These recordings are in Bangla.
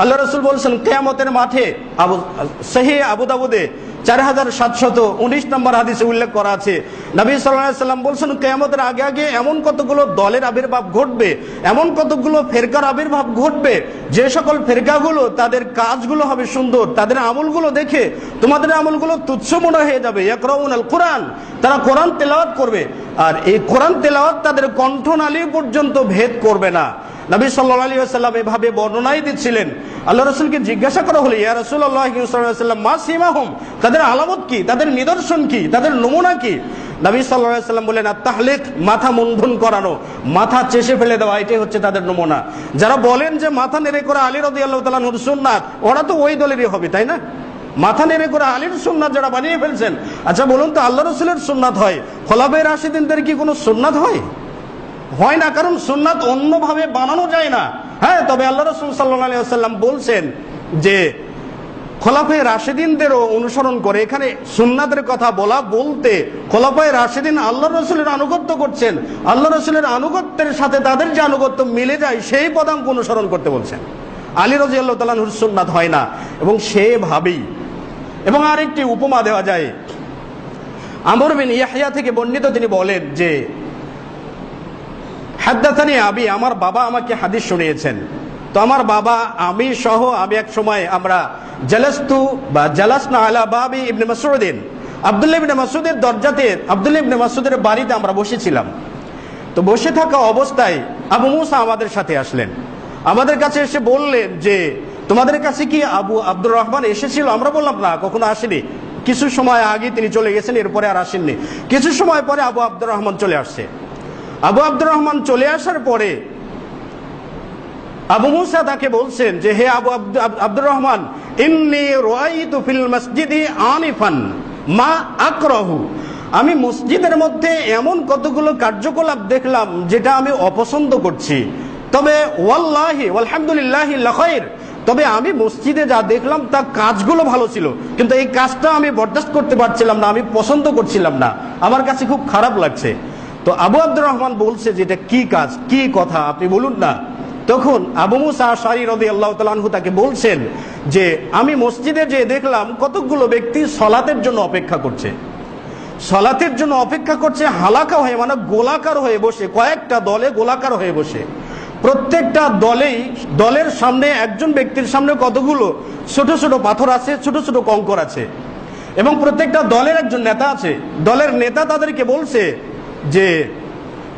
আল্লাহ রসুল বলছেন, কেয়ামতের মাঠে আবু, সহি আবু দাবুদে চার হাজার সাতশত উনিশ নম্বর হাদিসে উল্লেখ করা আছে। নবী সাল্লাম বলছেন, কেয়ামতের আগে আগে এমন কতগুলো দলের আবির্ভাব ঘটবে, এমন কতগুলো ফেরকার আবির্ভাব ঘটবে, যে সকল ফেরকাগুলো তাদের কাজগুলো হবে সুন্দর, তাদের আমলগুলো দেখে তোমাদের আমলগুলো তুচ্ছ মনে হয়ে যাবে। ইয়াকরাউন আল কোরআন তারা কোরআন তেলাওয়াত করবে, আর এই কোরআন তেলাওয়াত তাদের কণ্ঠনালী পর্যন্ত ভেদ করবে না। নবী সাল্লাহ আলী আসাল্লাম এভাবে বর্ণনাই দিচ্ছিলেন। আল্লাহ রসুলকে জিজ্ঞাসা করা হলো, ইয়া রসুল্লাহ সাল্লাম মা সীমাহম তাদের আলামত কি? তাদের নিদর্শন কি? তাদের নমুনা কি? নবী সাল্লাম বলেন তাহলেক মাথা মুন্ডন করানো, মাথা চেষে ফেলে দেওয়া, এটাই হচ্ছে তাদের নমুনা। যারা বলেন যে মাথা নেড়ে করে আলী রদি আল্লাহ তালাহুর সুন্নাত, ওরা তো ওই দলেরই হবে, তাই না? মাথা নেড়ে করে আলীর সুন্নাত যারা বানিয়ে ফেলছেন আচ্ছা বলুন তো, আল্লাহ রসুলের সুন্নাত হয়? খোলাফের রাশিদিনদের কি কোনো সুন্নাত হয়? হয় না, কারণ সুন্নাত অন্যভাবে বানানো যায় না। হ্যাঁ তবে আল্লাহ রসুল সাল্লাহ সাল্লাম বলছেন যে খোলাফায় রাশেদিনদেরও অনুসরণ করে। এখানে সুন্নাতের কথা বলা বলতে খোলাফায় রাশেদিন আল্লাহ রসুলের আনুগত্য করছেন। আল্লাহ রসুলের আনুগত্যের সাথে তাদের যে আনুগত্য মিলে যায়, সেই পদাঙ্ক অনুসরণ করতে বলছেন। আলী রাজি আল্লাহ তালাহুর সুন্নাত হয় না, এবং সেভাবেই। এবং আরেকটি উপমা দেওয়া যায়। আমর বিন ইয়াহিয়া থেকে বর্ণিত তিনি বলেন যে হাদ্দাথানি আবি, আমার বাবা আমাকে হাদিস শুনিয়েছেন। তো আমার বাবা, আমি সহ আমি এক সময় আমরা জালাস্তু বা জালাসনা আলা বাবি ইবনে মাসউদিন। আব্দুল্লাহ ইবনে মাসউদের দরজাতে, আব্দুল্লাহ ইবনে মাসউদের বাড়িতে আমরা বসেছিলাম। তো বসে থাকা অবস্থায় আবু মুসা আমাদের সাথে আসলেন। আমাদের কাছে এসে বললেন যে, তোমাদের কাছে কি আবু আব্দুর রহমান এসেছিল? আমরা বললাম, না, কখনো আসেনি। কিছু সময় আগে তিনি চলে গেছেন, এরপরে আর আসেননি। কিছু সময় পরে আবু আব্দুর রহমান চলে আসছে। আবু আব্দুর রহমান চলে আসার পরে আবু মুসা তাকে বলছেন যে, হে আবু আব- আব্দুর রহমান, ইন্নি রাইতু ফিল মসজিদি আনিফান, মা আকরাহু। আমি মসজিদের মধ্যে এমন কতগুলো কার্যকলাপ দেখলাম যেটা আমি অপছন্দ করছি। তবে ওয়াল্লাহি আলহামদুলিল্লাহি লাখাইর তবে আমি মসজিদে যা দেখলাম তা কাজগুলো ভালো ছিল। কিন্তু এই কাজটা আমি বরদাস্ত করতে পারছিলাম না, আমি পছন্দ করছিলাম না। আমার কাছে খুব খারাপ লাগছে। তো আবু আব্দুর রহমান বলছে যে এটা কি কাজ, কি কথা? আপনি বলুন না। তখন আবু মুসা শারি রদি আল্লাহ তালু তাকে বলছেন যে, আমি মসজিদে যে দেখলাম কতকগুলো ব্যক্তি সলাতের জন্য অপেক্ষা করছে। সলাতের জন্য অপেক্ষা করছে, হালাকা হয়ে মানে গোলাকার হয়ে বসে, কয়েকটা দলে গোলাকার হয়ে বসে। প্রত্যেকটা দলেই, দলের সামনে, একজন ব্যক্তির সামনে কতগুলো ছোট ছোট পাথর আছে, ছোট ছোট কঙ্কর আছে। এবং প্রত্যেকটা দলের একজন নেতা আছে। দলের নেতা তাদেরকে বলছে যে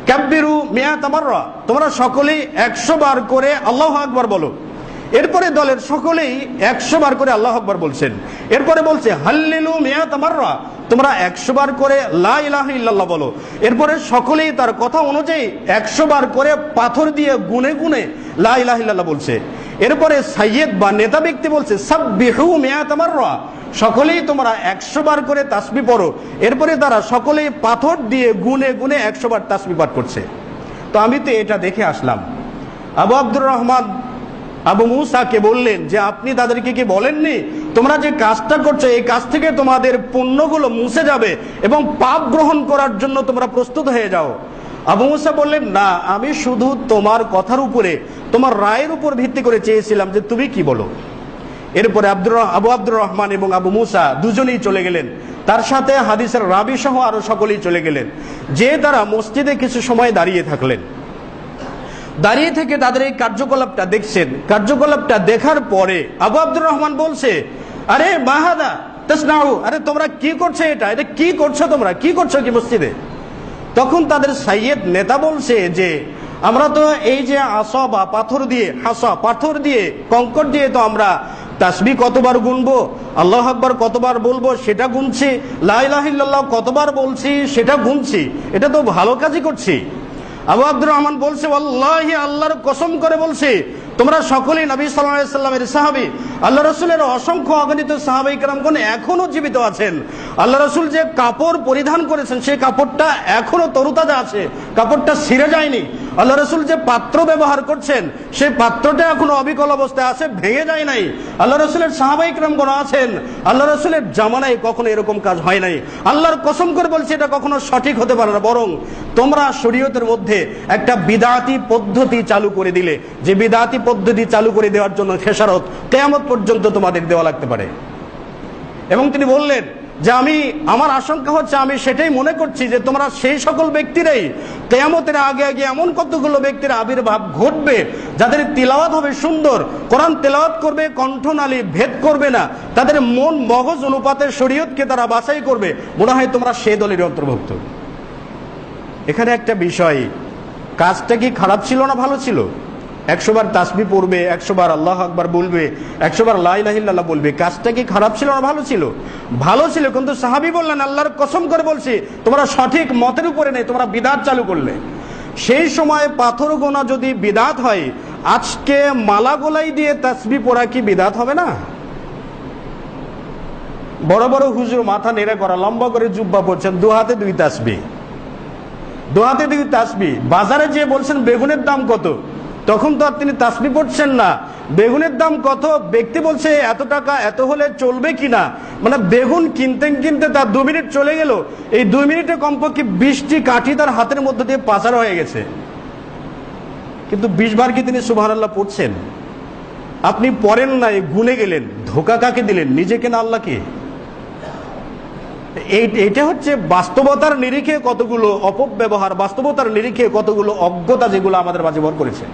ক্যাব্বিরু মিয়া তামাররা তোমরা সকলেই একশো বার করে আল্লাহ আকবার বলো। এরপরে দলের সকলেই একশো বার করে আল্লাহ আকবার বলছেন। এরপরে বলছে, হাল্লিলু মিয়া তামাররা তোমরা একশো বার করে লা ইলাহা ইল্লাল্লাহ বলো। এরপরে সকলেই তার কথা অনুযায়ী একশো বার করে পাথর দিয়ে গুনে গুনে লা ইলাহা ইল্লাল্লাহ বলছে। এরপরে সাইয়েদ বা নেতা ব্যক্তি বলছে সব বিহু মেয়া তোমার সকলেই তোমরা একশো বার করে তাসবি পড়ো। এরপরে তারা সকলেই পাথর দিয়ে গুনে গুনে একশো বার তাসবি পাঠ করছে। তো আমি তো এটা দেখে আসলাম। আবু আব্দুর রহমান, আবু মুসাকে বললেন যে, আপনি তাদেরকে কি বলেননি? তোমরা যে কাজটা করছ, এই কাজ থেকে তোমাদের পুণ্যগুলো মুছে যাবে এবং পাপ গ্রহণ করার জন্য তোমরা প্রস্তুত হয়ে যাও। আবু মুসা বললেন, না, আমি শুধু তোমার কথার উপরে, তোমার রায়ের উপর ভিত্তি করে চেয়েছিলাম যে তুমি কি বলো। এরপরে আব্দুর আবু আব্দুর রহমান এবং আবু মুসা দুজনেই চলে গেলেন। তার সাথে হাদিসের রাবি সহ আরও সকলেই চলে গেলেন, যে তারা মসজিদে কিছু সময় দাঁড়িয়ে থাকলেন। দাঁড়িয়ে থেকে তাদের এই কার্যকলাপটা দেখছেন। কার্যকলাপটা দেখার পরে আবু আব্দুর রহমান বলছে, আরে মাহাদা, তসনাউ, আরে তোমরা কি করছ এটা? এটা কি করছ তোমরা? কি করছ কি মসজিদে? তখন তাদের সাইয়েদ নেতা বলছে যে, আমরা তো এই যে আসা বা পাথর দিয়ে, হাসা, পাথর দিয়ে, কঙ্কর দিয়ে তো আমরা তাসবি কতবার গুনবো, আল্লাহ আকবার কতবার বলব সেটা গুনছি লাইলাহিল্লাহ কতবার বলছি সেটা গুনছি, এটা তো ভালো কাজই করছি। আবু আব্দুর রহমান বলছে আল্লাহ আল্লাহর কসম করে বলছে, তোমরা সকলেই নবী সাল্লামের সাহাবি আল্লাহ রসুলের অসংখ্য অগণিত সাহাবাহিকরামগণ কালামগণ এখনও জীবিত আছেন। আল্লাহ রসুল যে কাপড় পরিধান করেছেন, সেই কাপড়টা এখনও তরুতাজা আছে। কাপড়টা ছিঁড়ে যায়নি। আল্লাহ রসুল যে পাত্র ব্যবহার করছেন, সেই পাত্রটা এখনও অবিকল অবস্থায় আছে, ভেঙে যায় নাই। আল্লাহ রসুলের সাহাবাই ক্রমগণ আছেন, আল্লাহ রসুলের জামানায় কখনো এরকম কাজ হয় নাই। আল্লাহর কসম করে বলছে, এটা কখনো সঠিক হতে পারে না। বরং তোমরা শরীয়তের মধ্যে একটা বিদাতি পদ্ধতি চালু করে দিলে, যে বিদাতি পদ্ধতি চালু করে দেওয়ার জন্য খেসারত কেয়ামত পর্যন্ত তোমাদের দেওয়া লাগতে পারে। এবং তিনি বললেন যে আমি, আমার আশঙ্কা হচ্ছে আমি সেটাই মনে করছি যে তোমরা সেই সকল ব্যক্তিরাই কেয়ামতের আগে আগে এমন কতগুলো ব্যক্তির আবির্ভাব ঘটবে যাদের তিলাওয়াত হবে সুন্দর, কোরআন তেলাওয়াত করবে, কণ্ঠনালী ভেদ করবে না, তাদের মন মগজ অনুপাতে শরীয়তকে তারা বাছাই করবে, মনে হয় তোমরা সে দলের অন্তর্ভুক্ত। এখানে একটা বিষয়, কাজটা কি খারাপ ছিল না ভালো ছিল? একশো বার তাসবি পড়বে, একশোবার আল্লাহ আকবার বলবে একশো বার লাইলাহিল্লাহ বলবে। কাজটা কি খারাপ ছিল না ভালো ছিল? ভালো ছিল, কিন্তু সাহাবি বললেন, আল্লাহর কসম করে বলছি, তোমরা সঠিক মতের উপরে নেই, তোমরা বিদাত চালু করলে। সেই সময় পাথর গোনা যদি বিদাত হয়, আজকে মালা গোলাই দিয়ে তাসবি পড়া কি বিদাত হবে না? বড় বড় হুজুর মাথা নেড়ে করা, লম্বা করে জুব্বা পড়ছেন, দু হাতে দুই তাসবি। দু হাতে দুই তাসবি। বাজারে যে বলছেন, বেগুনের দাম কত? তখন তো আর তিনি তাসবি পড়ছেন না। বেগুনের দাম কত? ব্যক্তি বলছে, এত টাকা, এত হলে চলবে কিনা? মানে বেগুন কিনতে কিনতে তার দু মিনিট চলে গেল। এই দুই মিনিটে কমপক্ষে বিশটি কাঠি তার হাতের মধ্যে দিয়ে পাচার হয়ে গেছে। কিন্তু বিশ বার কি তিনি সুবাহ পড়ছেন? আপনি পড়েন নাই, গুনে গেলেন, ধোকা কাকে দিলেন? নিজেকে না আল্লাহকে? এই এটা হচ্ছে বাস্তবতার নিরিখে কতগুলো অপব্যবহার, বাস্তবতার নিরিখে কতগুলো অজ্ঞতা যেগুলো আমাদের মাঝে ভর করেছে।